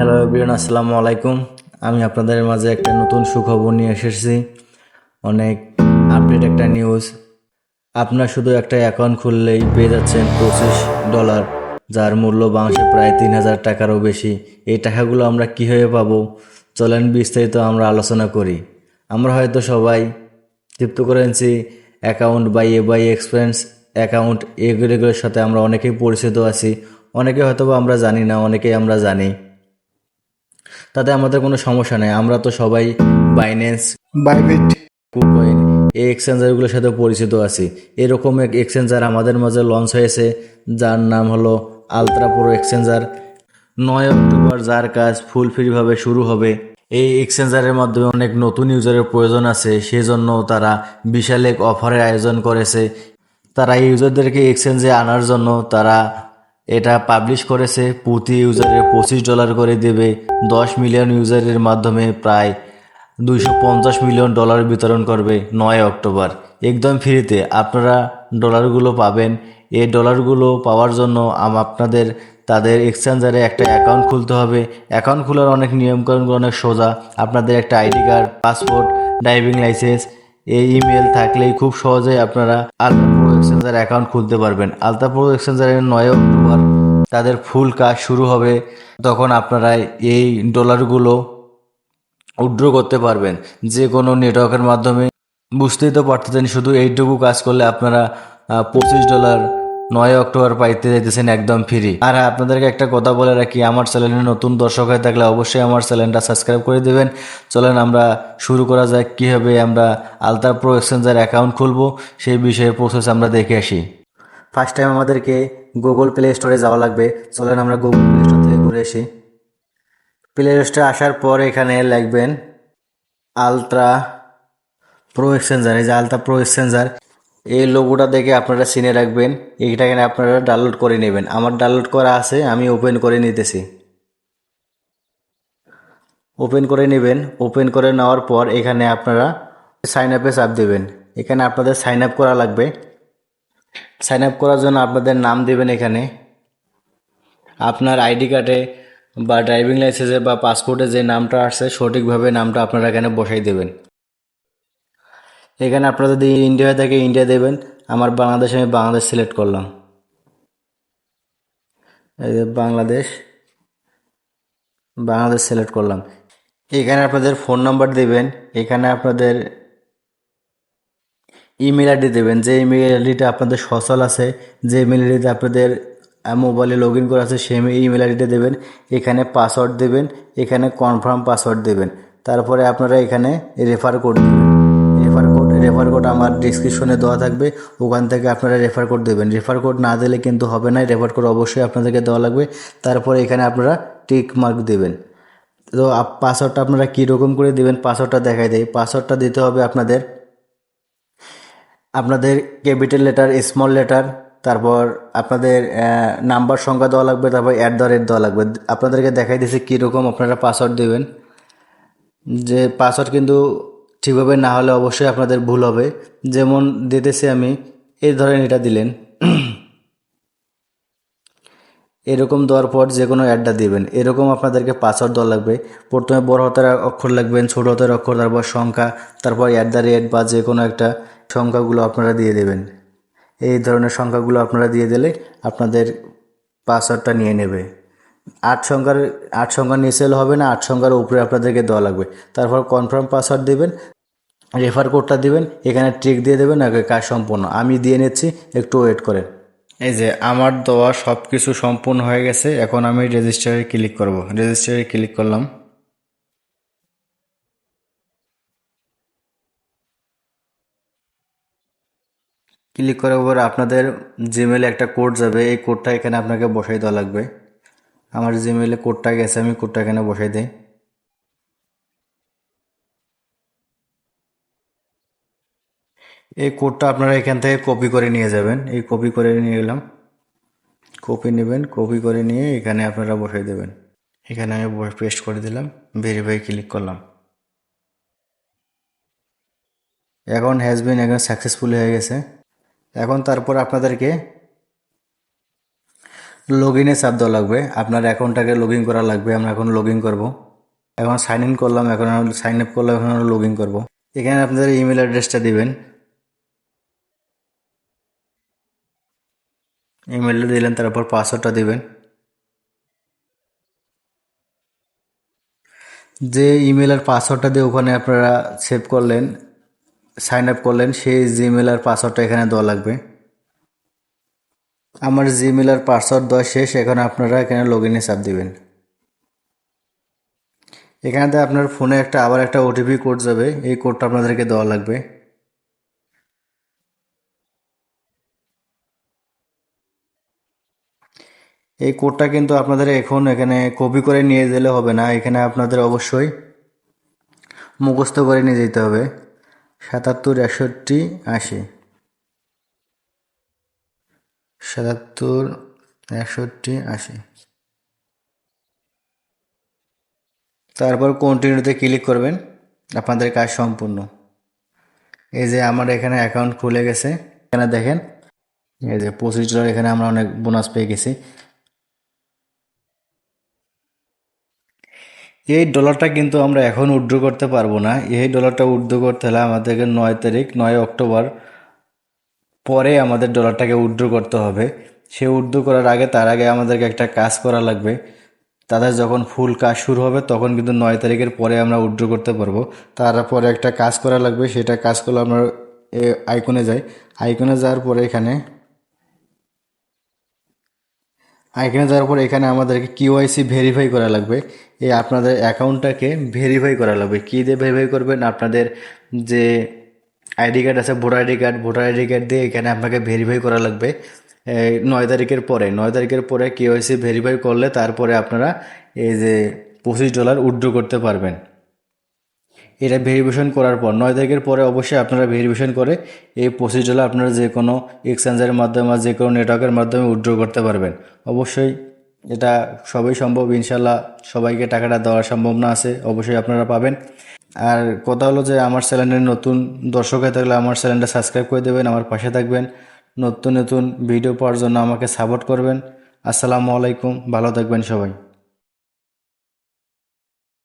Hello everyone আসসালামু আলাইকুম। আমি আপনাদের মাঝে একটা নতুন সুখবর নিয়ে এসেছি। অনেক আপডেট একটা নিউজ আপনার শুধু একটা অ্যাকাউন্ট খুললেই পেয়ে যাচ্ছেন পঁচিশ ডলার যার মূল্য বাংলাদেশে প্রায় তিন হাজার টাকারও বেশি। এই টাকাগুলো আমরা কীভাবে পাবো? চলেন বিস্তারিত আমরা আলোচনা করি। আমরা হয়তো সবাই করেছি অ্যাকাউন্ট বা এ বাই এক্সপেন্স অ্যাকাউন্ট এগুলোগুলোর সাথে আমরা অনেকেই পরিচিত আছি। অনেকে হয়তো আমরা জানি না, অনেকেই আমরা জানি। তাতে আমাদের কোনো সমস্যা নেই। আমরা তো সবাই বাইন্যান্স বাইবিট কুকয়েন এই এক্সচেঞ্জারগুলোর সাথে পরিচিত আছি। এরকম এক এক্সচেঞ্জার আমাদের মাঝে লঞ্চ হয়েছে যার নাম হলো আলট্রা প্রো এক্সচেঞ্জার নয় অক্টোবর যার কাজ ফুল ফ্রিভাবে শুরু হবে। এই এক্সচেঞ্জারের মাধ্যমে অনেক নতুন ইউজারের প্রয়োজন আছে সেজন্য তারা বিশাল এক অফারের আয়োজন করেছে। তারা এই ইউজারদেরকে এক্সচেঞ্জে আনার জন্য তারা এটা পাবলিশ করেছে প্রতি ইউজারের পঁচিশ ডলার করে দেবে, দশ মিলিয়ন ইউজারের মাধ্যমে প্রায় দুইশো পঞ্চাশ মিলিয়ন ডলার বিতরণ করবে নয় অক্টোবর। একদম ফ্রিতে আপনারা ডলারগুলো পাবেন। এই ডলারগুলো পাওয়ার জন্য আপনাদের, তাদের এক্সচেঞ্জারে একটা অ্যাকাউন্ট খুলতে হবে। অ্যাকাউন্ট খোলার অনেক নিয়মকানুনগুলো অনেক সোজা। আপনাদের একটা ID card passport driving licence এই ইমেল থাকলেই খুব সহজেই আপনারা প্রো এক্সচেঞ্জার অ্যাকাউন্ট খুলতে পারবেন। আলতা প্রো এক্সচেঞ্জারের নয় অক্টোবর তাদের ফুল কাজ শুরু হবে। তখন আপনারা এই ডলারগুলো উইথড্র করতে পারবেন। যে কোনো নেটওয়ার্কের মাধ্যমে। বুঝতেই তো পারতেছেন, শুধু এইটুকু কাজ করলে আপনারা পঁচিশ ডলার নয় অক্টোবর পাইতে যাইতেছেন একদম ফ্রি। আর আপনাদেরকে একটা কথা বলে রাখি, আমার চ্যানেলে নতুন দর্শক হয়ে থাকলে অবশ্যই আমার চ্যানেলটা সাবস্ক্রাইব করে দেবেন। চলেন আমরা শুরু করা যাক কীভাবে আমরা আলট্রা প্রো এক্সচেঞ্জার অ্যাকাউন্ট খুলবো, সেই বিষয়ে প্রসেস আমরা দেখে আসি। ফার্স্ট টাইম আমাদেরকে গুগল প্লে স্টোরে যাওয়া লাগবে। চলেন আমরা গুগল প্লে স্টোর থেকে ঘুরে আসি। প্লে স্টোরে আসার পর এখানে লিখবেন আলট্রা প্রো এক্সচেঞ্জার এই যে আলট্রা প্রো এক্সচেঞ্জার এই লোগোটা দেখে আপনারা চিনে রাখবেন। এইটা এখানে আপনারা ডাউনলোড করে নেবেন। আমার ডাউনলোড করা আছে, আমি ওপেন করে নিতেছি। ওপেন করে নেবেন। ওপেন করে নেওয়ার পর এখানে আপনারা সাইন আপে চাপ দেবেন। এখানে আপনাদের সাইন আপ করা লাগবে। সাইন আপ করার জন্য আপনাদের নাম দেবেন এখানে। আপনার আইডি কার্ডে বা ড্রাইভিং লাইসেন্সে বা পাসপোর্টে যে নামটা আসছে, সঠিকভাবে নামটা আপনারা এখানে বসাই দেবেন। এখানে আপনারা যদি ইন্ডিয়া থেকে ইন্ডিয়া দেবেন। আমার বাংলাদেশ, আমি বাংলাদেশ সিলেক্ট করলাম। এই যে বাংলাদেশ বাংলাদেশ সিলেক্ট করলাম। এখানে আপনাদের ফোন নাম্বার দেবেন, এখানে আপনাদের ইমেল আইডি দেবেন। যে ইমেল আইডিটা আপনাদের সচল আছে, যে ইমেল আইডিতে আপনাদের মোবাইলে লগ ইন করা আছে, সেই ইমেল আইডিটা দেবেন। এখানে পাসওয়ার্ড দেবেন, এখানে কনফার্ম পাসওয়ার্ড দেবেন। তারপরে আপনারা এখানে রেফার কোড দেবেন। রেফার কোড আমার ডিসক্রিপশনে দেওয়া থাকবে। ওখান থেকে আপনারা রেফার কোড দেবেন। রেফার কোড না দিলে কিন্তু হবে না। রেফার কোড অবশ্যই আপনাদেরকে দেওয়া লাগবে। তারপরে এখানে আপনারা টিক মার্ক দেবেন। তো পাসওয়ার্ডটা আপনারা কীরকম করে দেবেন? পাসওয়ার্ডটা দেখাই দেয় পাসওয়ার্ডটা দিতে হবে আপনাদের আপনাদের ক্যাপিটাল লেটার স্মল লেটার তারপর আপনাদের নাম্বার সংখ্যা দেওয়া লাগবে, তারপর অ্যাট দ্য রেট দেওয়া লাগবে। আপনাদেরকে দেখাই দিয়েছে কীরকম আপনারা পাসওয়ার্ড দেবেন। যে পাসওয়ার্ড কিন্তু ঠিকভাবে না হলে অবশ্যই আপনাদের ভুল হবে। যেমন দিতেছি আমি, এই ধরেন এটা দিলেন। এরকম দেওয়ার পর যে কোনো অ্যাডটা দিবেন। এরকম আপনাদেরকে পাসওয়ার্ড দেওয়া লাগবে। প্রথমে বড় হাতের অক্ষর লাগবেন, ছোট হাতের অক্ষর, তারপর সংখ্যা, তারপর অ্যাট দ্য রেট বা যে কোনো একটা সংখ্যাগুলো আপনারা দিয়ে দেবেন। এই ধরনের সংখ্যাগুলো আপনারা দিয়ে দিলে আপনাদের পাসওয়ার্ডটা নিয়ে নেবে। আট সংখ্যার আট সংখ্যার নিচে হবে না, আট সংখ্যার উপরে আপনাদেরকে দেওয়া লাগবে। তারপর কনফার্ম পাসওয়ার্ড দেবেন রেফার কোডটা দিবেন, এখানে ট্রিক দিয়ে দেবেন, আগে কাজ সম্পূর্ণ। আমি দিয়ে নিচ্ছি, একটু ওয়েট করেন। এই যে আমার দেওয়া সব কিছু সম্পূর্ণ হয়ে গেছে, এখন আমি রেজিস্টারে ক্লিক করব। রেজিস্টারে ক্লিক করলাম। ক্লিক করার পর আপনাদের জিমেলে একটা কোড যাবে, এই কোডটা এখানে আপনাকে বসাই দেওয়া লাগবে। আমার জিমেলে কোডটা গেছে, আমি কোডটা এখানে বসাই দিই। এই কোডটা আপনারা এখান থেকে কপি করে নিয়ে যাবেন। এই কপি করে নিয়ে গেলাম কপি নেবেন কপি করে নিয়ে এখানে আপনারা বসাই দেবেন। এখানে আমি পেস্ট করে দিলাম ভেরিফাই ক্লিক করলাম। এখন হ্যাজবিন এখন সাকসেসফুল হয়ে গেছে। এখন তারপর আপনাদেরকে লগ ইনে চাপ দেওয়া লাগবে। আপনার অ্যাকাউন্টটাকে লগ ইন করা লাগবে। আমরা এখন লগ ইন করব। এখন সাইন ইন করলাম, এখন সাইন আপ করলাম, এখন লগ ইন করব। এখানে আপনাদের ইমেল অ্যাড্রেসটা দিবেন। ইমেলটা দিলেন, তারপর পাসওয়ার্ডটা দিবেন। যে ইমেল আর পাসওয়ার্ডটা দিয়ে ওখানে আপনারা সেভ করলেন সাইন আপ করলেন, সেই জিমেল আর পাসওয়ার্ডটা এখানে দেওয়া লাগবে। আমার জিমেল আর পাসওয়ার্ড দেওয়া শেষ, এখন আপনারা এখানে লগ ইনে চাপ দিবেন। এখানেতে আপনার ফোনে একটা, আবার একটা ওটিপি কোড যাবে, এই কোডটা আপনাদেরকে দেওয়া লাগবে। এই কোডটা কিন্তু আপনাদের এখন এখানে কপি করে নিয়ে গেলে হবে না, এখানে আপনাদের অবশ্যই মুখস্থ করে নিয়ে যেতে হবে। সাতাত্তর, একষট্টি, আশি। সাতাত্তর, একষট্টি, আশি। তারপর কন্টিনিউতে ক্লিক করবেন, আপনাদের কাজ সম্পূর্ণ। এই যে আমার এখানে অ্যাকাউন্ট খুলে গেছে, এখানে দেখেন, এই যে পঁচিশ ডলার এখানে আমরা অনেক বোনাস পেয়ে গেছি। এই ডলারটা কিন্তু আমরা এখন উইথড্র করতে পারব না। এই ডলারটা উইথড্র করতে হলে আমাদেরকে নয় তারিখ, নয় অক্টোবর পরে আমাদের ডলারটাকে উইথড্র করতে হবে। সে উইথড্র করার আগে, তার আগে আমাদেরকে একটা কাজ করা লাগবে। তাদের যখন ফুল কাজ শুরু হবে, তখন কিন্তু নয় তারিখের পরে আমরা উইথড্র করতে পারব। তারপরে একটা কাজ করা লাগবে, সেটা কাজ করলে আমরা আইকনে যাই। আইকনে যাওয়ার পরে এখানে এখানে যাওয়ার পর এখানে আমাদেরকে কিওয়াইসি ভেরিফাই করা লাগবে। এই আপনাদের অ্যাকাউন্টটাকে ভেরিফাই করা লাগবে। কী দিয়ে ভেরিফাই করবেন? আপনাদের যে আইডি কার্ড আছে, voter ID card, voter ID card দিয়ে এখানে আপনাকে ভেরিফাই করা লাগবে। নয় তারিখের পরে, নয় তারিখের পরে কিওয়াইসি ভেরিফাই করলে তারপরে আপনারা এই যে পঁচিশ ডলার উইথড্র করতে পারবেন। এটা ভেরিফিকেশন করার পর, নয় তারিখের পরে অবশ্যই আপনারা ভেরিফিকেশন করে এই পঁচিশ ডলার আপনারা যে কোনো এক্সচেঞ্জের মাধ্যমে বা যে কোনো নেটওয়ার্কের মাধ্যমে উইথড্র করতে পারবেন। অবশ্যই এটা সবই সম্ভব ইনশাল্লাহ সবাইকে টাকাটা দেওয়ার সম্ভাবনা আছে, অবশ্যই আপনারা পাবেন। আর কথা হলো যে আমার চ্যানেলের নতুন দর্শক হয়ে থাকলে আমার চ্যানেলটা সাবস্ক্রাইব করে দেবেন, আমার পাশে থাকবেন। নতুন নতুন ভিডিও পাওয়ার জন্য আমাকে সাপোর্ট করবেন। আসসালামু আলাইকুম, ভালো থাকবেন সবাই।